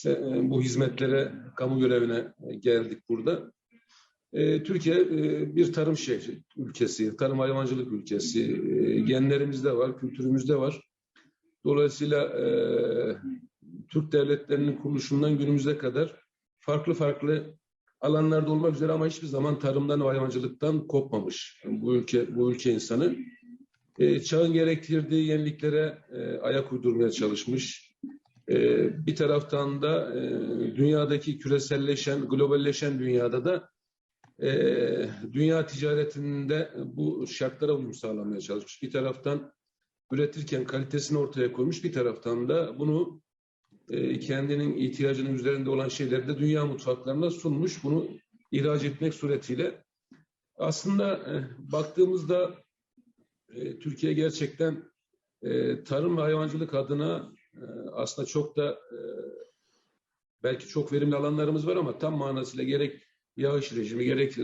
işte e, bu hizmetlere, kamu görevine e, geldik burada. E, Türkiye bir tarım şehri, ülkesi, tarım hayvancılık ülkesi. Genlerimizde var, kültürümüzde var. Dolayısıyla Türk devletlerinin kuruluşundan günümüze kadar farklı farklı alanlarda olmak üzere ama hiçbir zaman tarımdan ve hayvancılıktan kopmamış bu ülke bu ülke insanı. Çağın gerektirdiği yeniliklere ayak uydurmaya çalışmış. E, bir taraftan da e, dünyadaki küreselleşen, globalleşen dünyada da e, dünya ticaretinde bu şartlara uyum sağlamaya çalışmış. Bir taraftan üretirken kalitesini ortaya koymuş, bir taraftan da bunu e, kendinin ihtiyacının üzerinde olan şeyleri de dünya mutfaklarına sunmuş. Bunu ihraç etmek suretiyle. Aslında baktığımızda Türkiye gerçekten tarım ve hayvancılık adına aslında çok da e, belki çok verimli alanlarımız var ama tam manasıyla gerek yağış rejimi gerek